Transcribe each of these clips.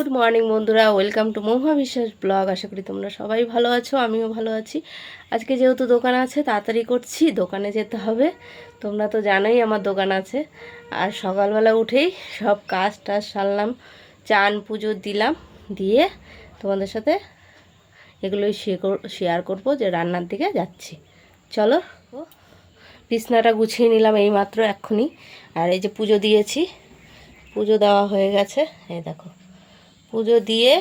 Good morning বন্ধুরা, welcome to Mahua Biswas blog. আশা করি তোমরা সবাই ভালো আছো, আমিও ভালো আছি। আজকে যেহেতু দোকান আছে, তাড়াতাড়ি করছি, দোকানে যেতে হবে। তোমরা তো জানোই আমার দোকান আছে। আর সকালবেলা উঠেই সব কাজ টাজ সারলাম, চান পুজো দিলাম, দিয়ে তোমাদের সাথে এগুলোই শেয়ার করব যে রান্নার দিকে যাচ্ছি। চলো, বিছনাটা গুছিয়ে নিলাম এই মাত্র এক্ষুনি। আর এই যে পুজো দিয়েছি, পুজো দেওয়া হয়ে গেছে, এই দেখো। পুজো দিয়ে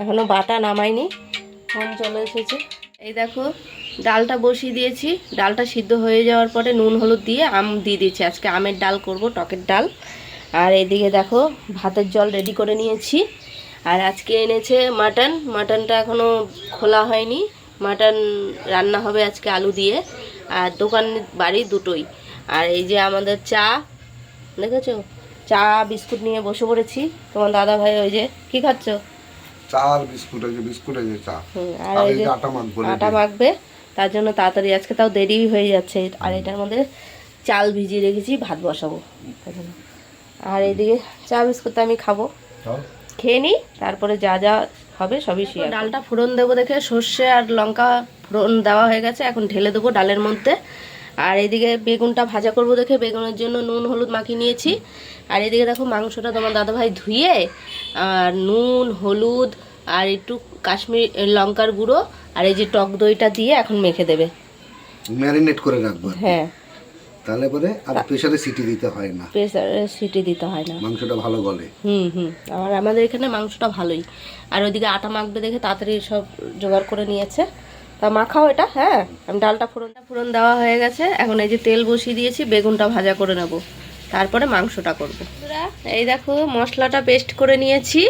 এখনও বাটা নামাইনি ফোন চলে এসেছে। এই দেখো, ডালটা বসিয়ে দিয়েছি। ডালটা সিদ্ধ হয়ে যাওয়ার পরে নুন, হলুদ দিয়ে আম দিয়ে দিয়েছি। আজকে আমের ডাল করব, টকের ডাল। আর এদিকে দেখো, ভাতের জল রেডি করে নিয়েছি। আর আজকে এনেছে মাটন। মাটনটা এখনও খোলা হয়নি। মাটন রান্না হবে আজকে আলু দিয়ে। আর দোকান বাড়ি দুটোই। আর এই যে আমাদের চা, দেখেছ? চা বিস্কুট নিয়ে বসে পড়েছি। তোমার দাদা ভাই ওই যে কি খাচ্ছ? চা আর বিস্কুট যে বিস্কুট যে চা। হুম, আর ওই এই যে আটা মাখবো আটা মাখবে তার জন্য তাড়াতাড়ি আজকে তাও দেরি হয়ে যাচ্ছে। আর এটার মধ্যে চাল ভিজিয়ে রেখেছি ভাত বসাবো। আর এইদিকে চা বিস্কুট তো আমি খাব। খেয়ে নিই তারপরে যা যা হবে সবই শিয়া ডালটা ফোড়ন দেবো দেখে সর্ষে আর লঙ্কা ফোড়ন দেওয়া হয়ে গেছে এখন ঢেলে দেবো ডালের মধ্যে। আর এদিকে বেগুনটা ভাজা করব দেখে বেগুনের জন্য নুন হলুদ মাখিয়ে নিয়েছি। আর এদিকে দেখো মাংসটা তোমার দাদাভাই ধুয়ে আর নুন হলুদ আর একটু কাশ্মীর লঙ্কার গুঁড়ো আর এই যে টক দইটা দিয়ে এখন মেখে দেবে। ম্যারিনেট করে রাখব হ্যাঁ। তাহলে পরে আর প্রেসারে সিটি দিতে হয় না। প্রেসারে সিটি দিতে হয় না। মাংসটা ভালো গলে। হুম হুম। আর আমাদের এখানে মাংসটা ভালোই। আর ওইদিকে আটা মাখবে দেখে তাড়াতাড়ি সব জোগাড় করে নিয়েছে। তা মাখাও এটা হ্যাঁ? আমি ডালটা ফোড়নটা ফোড়ন দেওয়া হয়ে গেছে। এখন এই যে তেল বসিয়ে দিয়েছি, বেগুনটা ভাজা করে নেব। তারপরে মাংসটা করব। এই দেখো, মশলাটা পেস্ট করে নিয়েছি।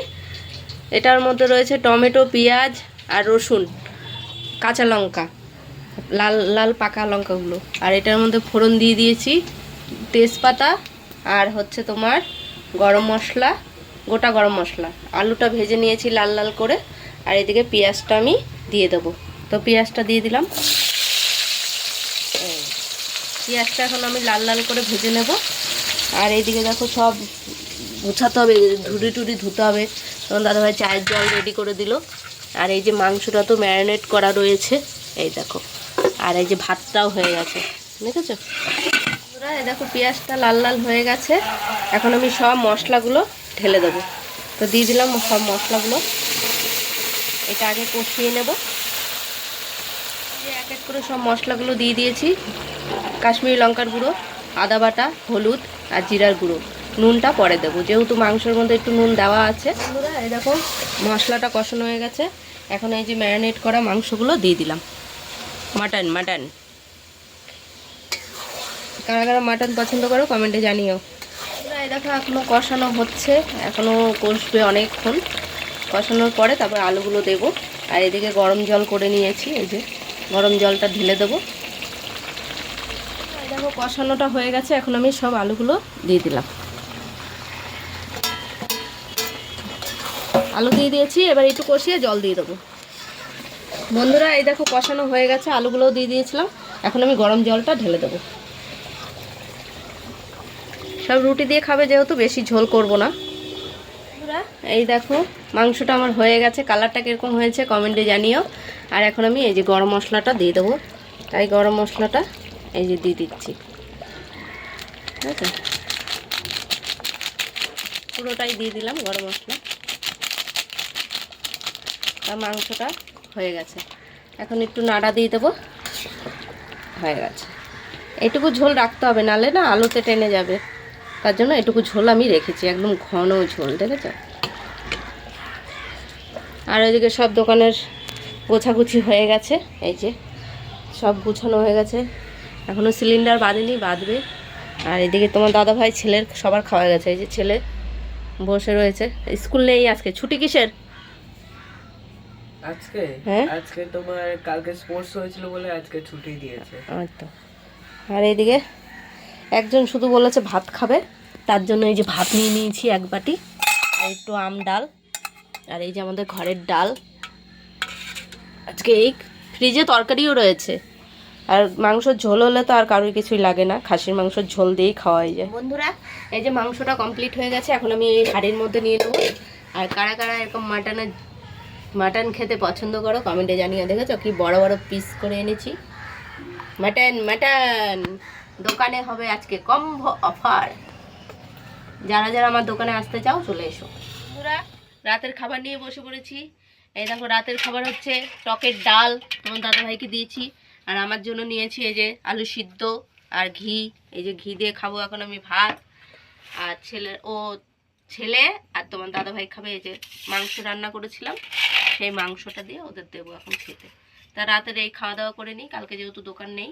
এটার মধ্যে রয়েছে টমেটো, পেঁয়াজ আর রসুন, কাঁচা লঙ্কা, লাল লাল পাকা লঙ্কাগুলো। আর এটার মধ্যে ফোড়ন দিয়ে দিয়েছি তেজপাতা আর হচ্ছে তোমার গরম মশলা, গোটা গরম মশলা। আলুটা ভেজে নিয়েছি লাল লাল করে। আর এদিকে পেঁয়াজটা আমি দিয়ে দেবো। তো পেঁয়াজটা দিয়ে দিলাম। পেঁয়াজটা এখন আমি লাল লাল করে ভেজে নেব। আর এইদিকে দেখো সব গুছাতে হবে ধুড়ি টুড়ি ধুতে হবে। তখন দাদাভাই চায়ের জল রেডি করে দিল। আর এই যে মাংসটা তো ম্যারিনেট করা রয়েছে, এই দেখো। আর এই যে ভাতটাও হয়ে গেছে, দেখেছ? এই দেখো পেঁয়াজটা লাল লাল হয়ে গেছে। এখন আমি সব মশলাগুলো ঢেলে দেবো। তো দিয়ে দিলাম সব মশলাগুলো। এটা আগে কষিয়ে নেব। এক এক করে সব মশলাগুলো দিয়ে দিয়েছি। কাশ্মীরি লঙ্কার গুঁড়ো, আদা বাটা, হলুদ আর জিরার গুঁড়ো। নুনটা পরে দেবো। যেহেতু মাংসের মধ্যে একটু নুন দেওয়া আছে দেখো, মশলাটা কষানো হয়ে গেছে। এখন এই যে ম্যারিনেট করা মাংসগুলো দিয়ে দিলাম। Mutton mutton. কারা কারা মাটন পছন্দ করো কমেন্টে জানিও। এই দেখো এখনও কষানো হচ্ছে। এখনও কষবে অনেকক্ষণ। কষানোর পরে তারপর আলুগুলো দেবো। আর এদিকে গরম জল করে নিয়েছি, এই যে। গরম জলটা ঢেলে দেবো। দেখো, কষানোটা হয়ে গেছে, এখন আমি সব আলুগুলো দিয়ে দিলাম। আলু দিয়ে দিয়েছি, এবার একটু কষিয়ে জল দিয়ে দেবো। বন্ধুরা, এই দেখো, কষানো হয়ে গেছে, আলুগুলোও দিয়ে দিয়েছিলাম। এখন আমি গরম জলটা ঢেলে দেবো। সব রুটি দিয়ে খাবে, যেহেতু বেশি ঝোল করব না। এই দেখো, মাংসটা আমার হয়ে গেছে, কালারটা কীরকম হয়েছে কমেন্টে জানিও। আর এখন আমি এই যে গরম মশলাটা দিয়ে দেবো। তাই গরম মশলাটা এই যে দিয়ে দিচ্ছি। ঠিক আছে? পুরোটাই দিয়ে দিলাম গরম মশলা। আর মাংসটা হয়ে গেছে। এখন একটু নাড়া দিয়ে দেবো। হয়ে গেছে। এটুকু ঝোল রাখতে হবে, নালে না আলুতে টেনে যাবে। তার জন্য এটুকু ঝোল আমি রেখেছি একদম ঘন ঝোল দেখেছ? আর ওইদিকে সব দোকানের গোছাগুছি হয়ে গেছে এই যে সব গুছানো হয়ে গেছে। এখনও সিলিন্ডার বাঁধেনি বাঁধবে। আর এদিকে তোমার দাদা ভাই ছেলের সবার খাওয়া গেছে এই যে ছেলে বসে রয়েছে। স্কুল নেই আজকে ছুটি কিসের? আজকে? হ্যাঁ? আজকে তোমার কালকে স্পোর্টস হয়েছিল বলে আজকে ছুটি দিয়েছে। আর তো আর এইদিকে একজন শুধু বলেছে ভাত খাবে তার জন্য এই যে ভাত নিয়ে নিয়েছি এক বাটি আর একটু আম ডাল আর এই যে আমাদের ঘরের ডাল। আজকে এই ফ্রিজে তরকারিও রয়েছে। আর মাংসর ঝোল হলে তো আর কারোর কিছুই লাগে না খাসির মাংসর ঝোল দিয়েই খাওয়াই যায়। বন্ধুরা এই যে মাংসটা কমপ্লিট হয়ে গেছে এখন আমি এই হাঁড়ির মধ্যে নিয়ে নেব। আর কারা কারা এরকম মাটনের মাটন খেতে পছন্দ করো কমেন্টে জানিয়ে দেখেছ? কি বড় বড় পিস করে এনেছি। Mutton mutton! দোকানে হবে আজকে কম্বো অফার। যারা যারা আমার দোকানে আসতে চাও, চলে এসো। বন্ধুরা, রাতের খাবার নিয়ে বসে পড়েছি। এই দেখো, রাতের খাবার হচ্ছে টকের ডাল তোমার দাদাভাইকে দিয়েছি। আর আমার জন্য নিয়েছি এই যে আলু সিদ্ধ আর ঘি। এই যে ঘি দিয়ে খাব এখন আমি ভাত। আর ছেলে, ও ছেলে আর তোমার দাদাভাই খাবে এই যে মাংস রান্না করেছিলাম। সেই মাংসটা দিয়ে ওদের দেবো এখন খেতে। তা রাতের এই খাওয়া দাওয়া করে নিই, কালকে যেহেতু দোকান নেই।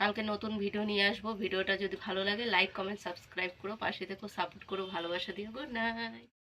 কালকে নতুন ভিডিও নিয়ে আসব। ভিডিওটা যদি ভালো লাগে লাইক কমেন্ট সাবস্ক্রাইব করো। পাশে দেখো সাপোর্ট করো, ভালোবাসা দিও। Good night